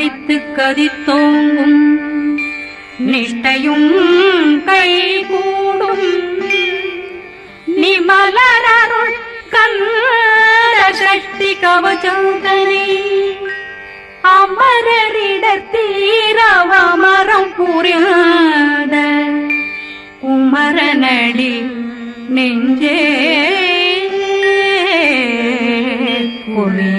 கலித்து கதித்தோங்கும் நிஷ்டையும் கைகூடும். நிமலரருள் கந்த சக்தி கவச்சந்தனை அமரரிடத்தீரவமரம் புரியாத குமரனடி நெஞ்சே. குழி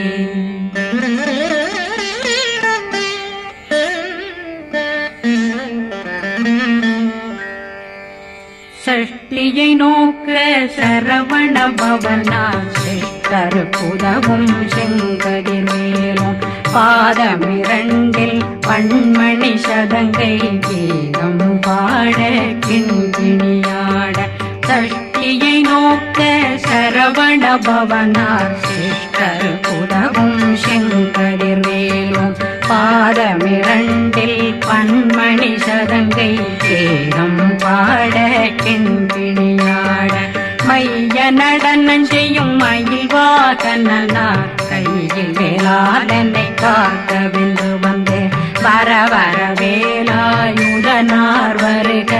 சஷ்டியை நோக்க சரவண பவனா சிஷ்டர் புதவும் செங்கதிர்வேலும் பாதமிரண்டில் பண்மணி சதங்கை கீதம் பாட கிண்கிணியாட சஷ்டியை நோக்க சரவண பவனார் சிஷ்டர் புதவும் செங்கதிர்வேலும் பாதமிரண்டில் பன்மணி சதங்கை கேரம் பாட கெண்பிணியாட மைய நடனம் செய்யும் மயில் வாகனார் கையில் வேளாளனை காக்க வென்று வந்து வர வர வேலாயுதனார் வருக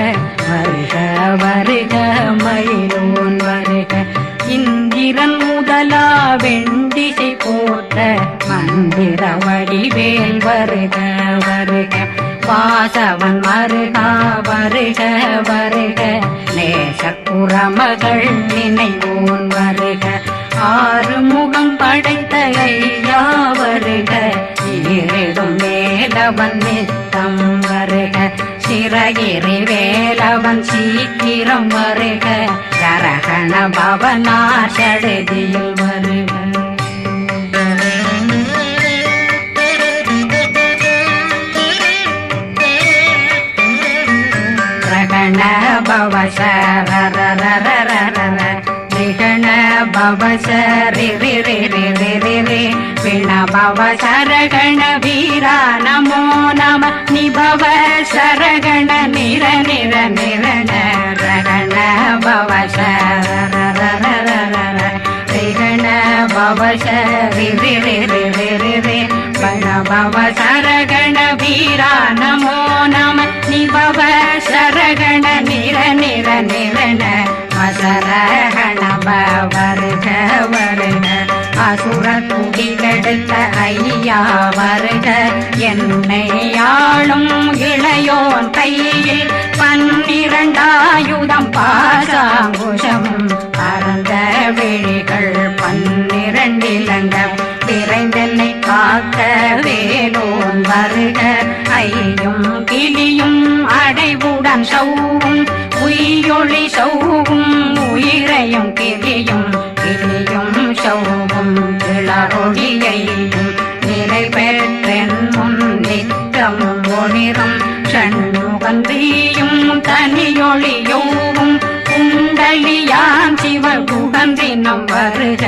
வருக வருக மயிலோன் வருக. இந்திரன் முதலா வெண்டிசை போட்ட மந்திர வடிவே வருக வருக. வாசவன் வருகா வருக வருக. நேசக்குற மகள் நினைவோன் வருக. ஆறு முகம் படைத்த ஐயா வருக. இருடும் மேலவன் நித்தம் வருக. சிறகிரி வேலவன் சீக்கிரம் வருக. கரகண பவனார் சடுதியில் வருக. ரகண பவசரரரரரரர நிகண பவசரி ரி ரி பவசரகண வீரா நமோ நம நிபவ சரகண நிர நிர நிரண ரகண பவசரரரரரர ரிகண பவசரி பண பவ சரகண வீரா நமோ நம. நிபவ சரகண நிர நிர நிரண மசரகண வருக வருக. அசுர குடிகெடுத்த ஐயா வருக. என்னை ஆளும் இளையோன் கையில் பன்னிரண்டாயுதம் பாசாங்குஷம். பரந்த விழிகள் பன்னிரண்டிலங்க விரைந்தனை காக்க வேலோன் வருக. ஐயும் கிளியும் அடைவுடன் சௌவும் உயிரொளி சௌவும் உயிரையும் கிளியும் கிளியும் சௌவும் கிளறொளியையும் நிலை பெற்றென் முன் நித்தம் ஒளிரும். சண்முகந்தியும் தனியொளியோவும் குண்டலியான் சிவ குகந்தினம் வருக.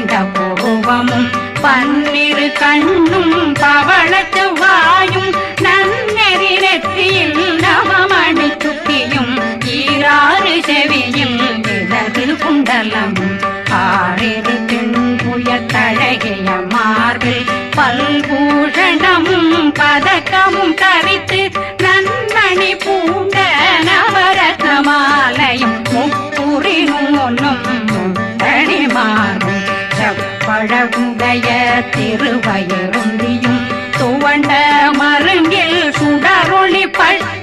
வேண்ட கோபமும் பன்னிரு கண்ணும் பவளத்து வாயும் நன்னெறி நெற்றியில் நவமணி துப்பியும் ஈராறு செவியும் விலகு குண்டலமும் ஆறிரு தின்புய தழகிய மார்பில் பல்பூஷணமும் பதக்கமும் தரித்து நன்மணி பூண்ட நவரத்ன மாலையும் முப்புரி நூலும் முத்தணி மாறும் திருவயருந்தியும் துவண்ட மருங்கில் சுடரொளி பட்டும்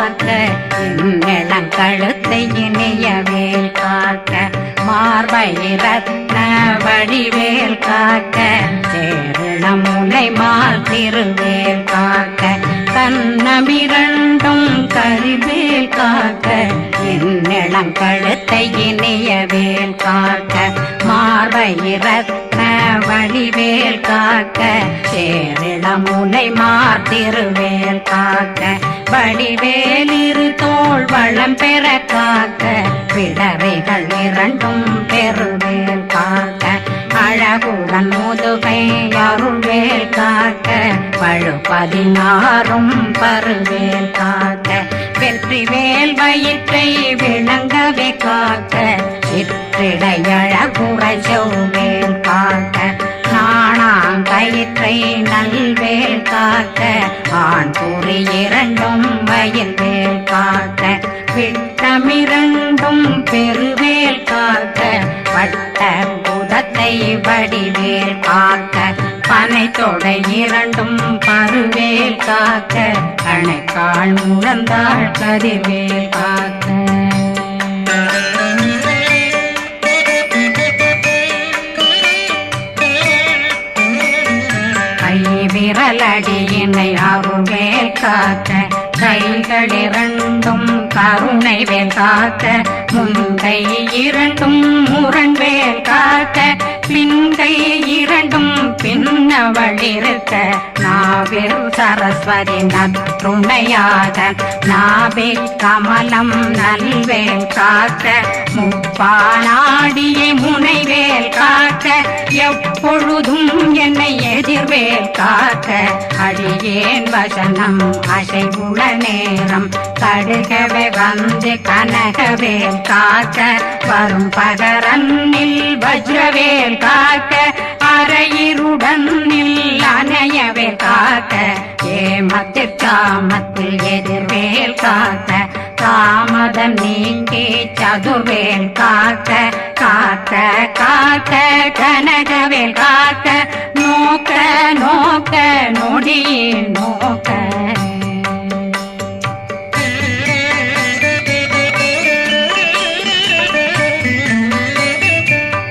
காக்க எங்களங் கழுத்தை இணைய வேல் காக்க மார்பை ரத்ன வடிவேல் காக்க சேரணமுலை மால் திருவேல் காக்க கண்ணமிரண்டும் கருவேல் காக்க என்னிடம் கழுத்தை இனியவேல் காக்க மார்பயிரத்ன வழிவேல் காக்க சேரிடம் உனை மார்த்திருவேல் காக்க வடிவேலிரு தோல் வளம் பெற காக்க பிடவைகள் இரண்டும் பெருவேல் காக்க. அழகுடன் முதுகை அருள்வேல் காக்க பழு பதினாறும் பருவேல் காக்க. வெற்றி வேல் வயிற்றை விளங்கவே காக்க சிற்றிடையழகுறை செவ்வேல் காக்க. நாணாங்கயிற்றை நல்வேல் காக்க ஆண் கூறி இரண்டும் வயல்வேல் காக்க. விட்டமிரண்டும் பெருவேல் காக்க வட்ட புதத்தை வடிவேல் காக்க பனை தொடை இரண்டும் பருவேல் காக்க கணைக்கால் முழந்தாள் கதிர்வேல் காக்க. கை விரலடியினை அருவேல் காக்க கைகள் கருணை வேல் முந்தை இரண்டும் முரண்வேல் காக்க பிந்தை இரண்டும் பின்னவளிருக்க நாவில் சரஸ்வதி நற்றுணையாத நாபி கமலம் நல்வேல் காத்த முப்பானாடியை முனைவேல் காக்க எப்பொழுதும் என்னை எதிர்வேல் காக்க அடியேன் வசனம் அசைவுள நேரம். கடுகவே வந்து கனகவேல் காக்க வரும் பகரன்னில் வஜ்ரவேல் காக்க அறையிருடன்னில் அணையவே காக்க. ஏமத்து காமத்தில் எதிர்வேல் காக்க காமதம் நீங்கி சதுர்வேல் காக்க காக்க காக்க கனகவேல் காக்க நோக்க நோக்க நொடியில் நோக்க.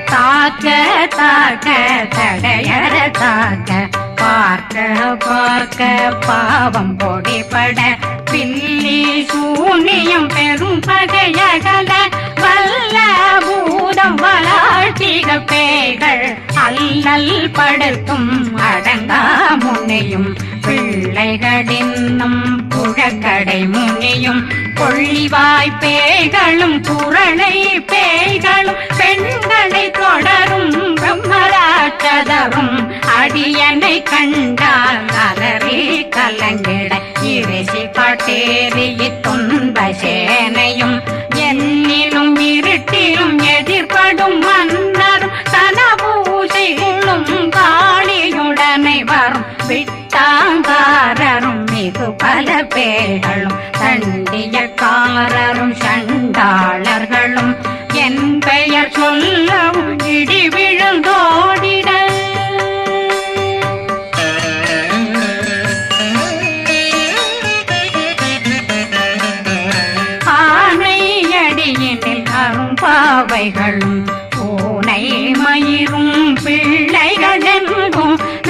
தாக்க தாக்க தடையற தாக்க. பார்க்க பார்க்க பாவம் பொடிபட. பில்லி சூனியம் பெரும் பகையகல. பூதம் பேய்கள் அல்லல் படுக்கும் அடங்கா முனையும் பிள்ளைகளின்னும் புழக்கடை முனியும். கொள்ளிவாய் பேய்களும் குரளை பேய்களும் பெண்களை தொடரும் பிரம்மராட்சதரும் அடியனை கண்டால் அலறி கலங்கிட. இறைசி பட்டேறிய துன்ப சேனையும் பேர்களும் சண்டியக்காரரும் சண்டாளர்களும் என் பெயர் சொல்லவும் இடி விழுந்தோடிட. ஆனை அரும்பாவைகளும் பூனை மயிரும் பிள்ளைகளெங்கும் நகமும்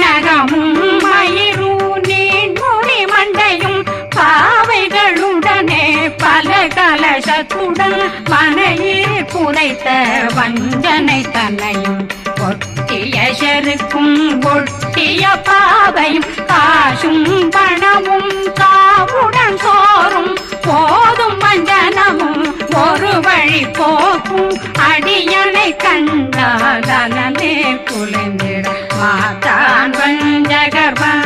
குடல் மனையில் புதைத்த வஞ்சனை தன்னையும் ஒட்டிய செருக்கும் ஒட்டிய பாவையும் காசும் பணமும் காவுடன் சோறும். போதும் வஞ்சனமும் ஒரு வழி போக்கும். அடியனை கண்டாதனே குளிந்திட மாதான் வஞ்சகர்வன்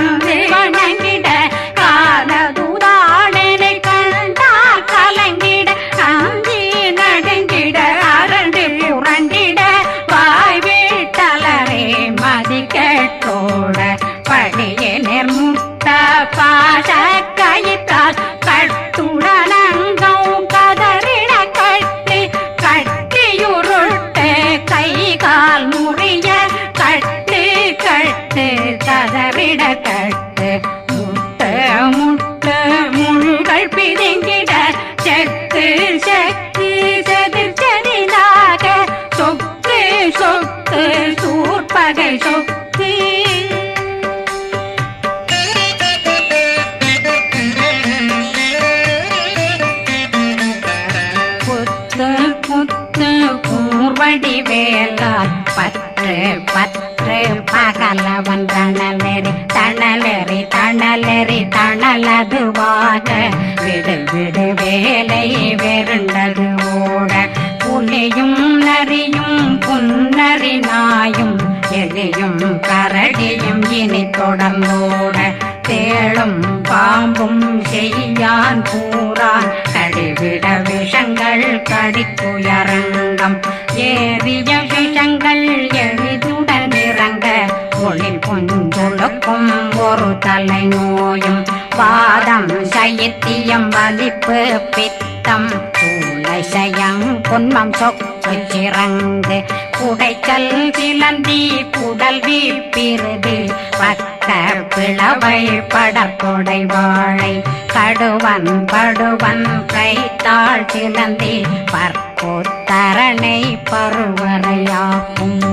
அரங்கம். ஏறிய விஷங்கள் எளிதுடன் இறங்க ஒளில் புஞ்சுழுக்கும் ஒரு தலை நோயும் பாதம் சைத்தியம் வலிப்பு பித்தம் சூளைசயம் பொன்மம் சொக்கு சிறங்கு புகைச்சல் சிலந்தி குடல் வீப்பிருது பக்க பிளவை படற்கொடை வாழை. கடுவன் படுவன் கைத்தாள் சிலந்தி. பற்போத்தரணை பருவரையாக்கும்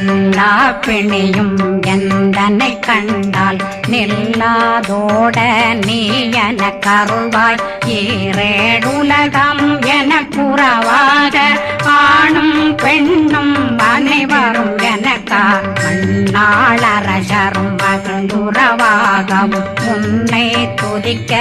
எல்லா பிணியும் எந்தனை கண்டால் நில்லாதோட நீ என கருவாய். ஈரேடுலகம் என குறவாக ஆணும் பெண்ணும் அனைவரும் எனக்கா? மண்ணாளரசரும் மகளுறவாகவும் உன்னை துதிக்க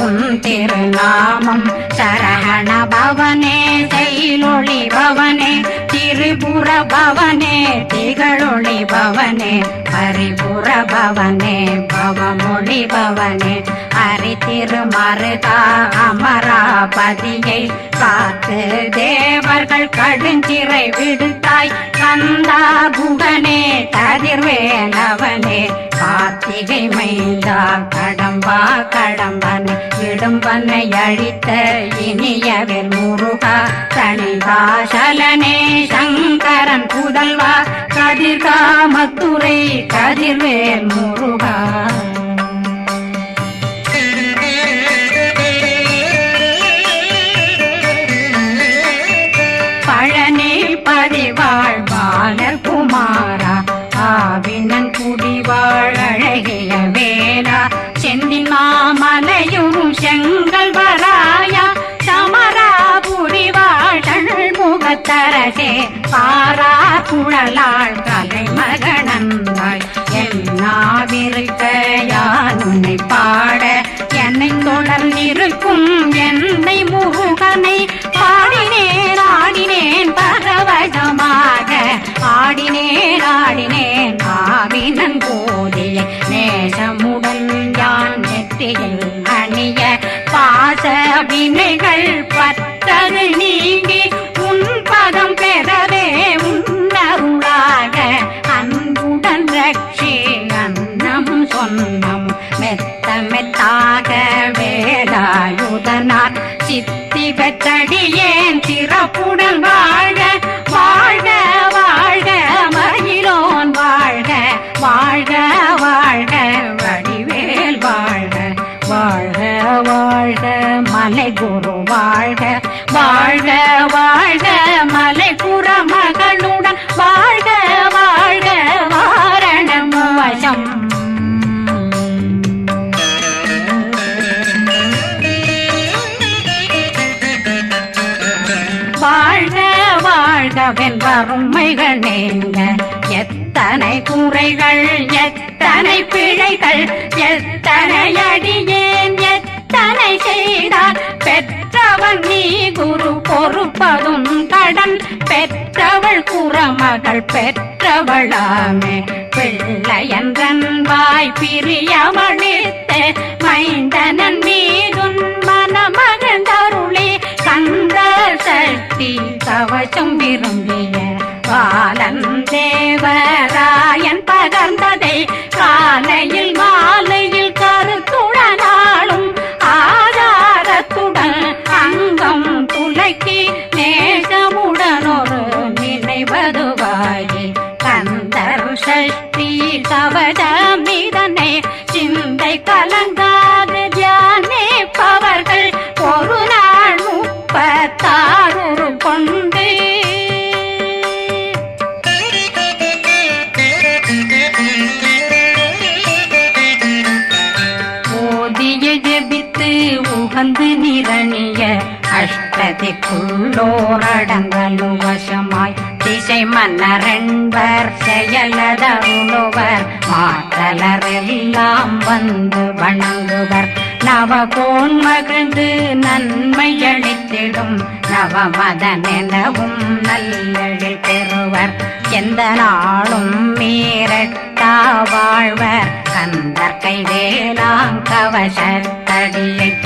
உன் திருநாமம் சரகண பவனே செயலொளி பவனே திரிபுர பவனே திகழொளி பவனே பரிபுர பவனே பவமொழி பவனே. ஹரி திருமருகா அமராபதியை காத்து தேவர்கள் கடுஞ்சிறை விடுத்தாய். கந்தா புகனே கதிர்வேலவனே. கார்த்திகை மைந்தா கடம்பா கடம்பன். விடும்பனை அழித்த இனியவர் முருகா தனிகாசலனே சங்கரன் புதல்வா கதிர்காமத்துறை கதிர்வேல் முருகா குமாரா ஆவினன் குடிவாழழகிய வேலா செந்தின் மாமலையும் செங்கல் வராயா சமரா புரிவாழல் முகத்தரசே பாரா குழலாள் கலை மகனந்தாய் என்னாவிருக்க யாருனை பாட என்னை தொடர்ந்திருக்கும் என்னை முருகனை ஆடினேன் ஆடினேன். ஆவினன் போதிய நேசமுடன் யான் நெற்றியில் அணிய பாச வினைகள் பத்தது நீங்கி உன் பதம் பெறவே உன்னருளாக. அன்புடன் ரட்சி அன்னம் சொன்னம் மெத்த மெத்தாக வேலாயுதனார் சித்தி பெற்றடியேன் சிறப்புடன் வாழ அருமைகள் நீங்க. எத்தனை குறைகள் எத்தனை பிழைகள் எத்தனை அடியேன் எத்தனை செய்தார் பெற்றவன் நீ குரு பொறுப்பதும் கடன். பெற்றவள் குறமகள் பெற்றவளாமே. பிள்ளையன்றன் வாய் பிரியவழித்த மைந்தனன் மீதுன் மனமகந்தருளே கந்த சக்தி கவசம் விரும்பிய. பாலன் தேவராயன் பகர்ந்ததை காலையில் அஷ்டதிக்குள்ளோரடங்கலும் வசமாய். திசை மன்னரென்பர் செயலதருளுவர் மாற்றலரெல்லாம் வந்து வணங்குவர். நவகோன் மகிழ்ந்து நன்மை அளித்திடும் நவமதனெனவும் நல்லெழில் பெறுவர். எந்த நாளும் மீறட்டா வாழ்வர் கந்தர் கைவேலாங் கவசத்தடியை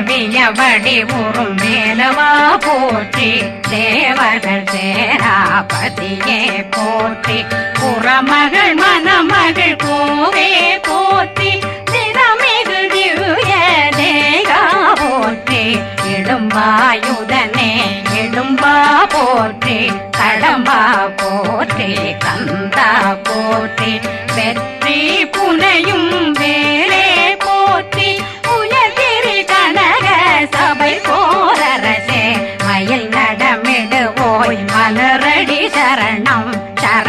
தேவியவடி உறும் மேலவா போற்றி தேவர்கள் சேராபதியே போற்றி. புறமகள் மணமகள் கோவே போற்றி திறமிகு திவ்ய தேகா போற்றி. இடும்பாயுதனே இடும்பா போற்றி. கடம்பா போற்றி கந்தா போற்றி. வெற்றி புனையும் வேறே மலரடி சரணம் சரண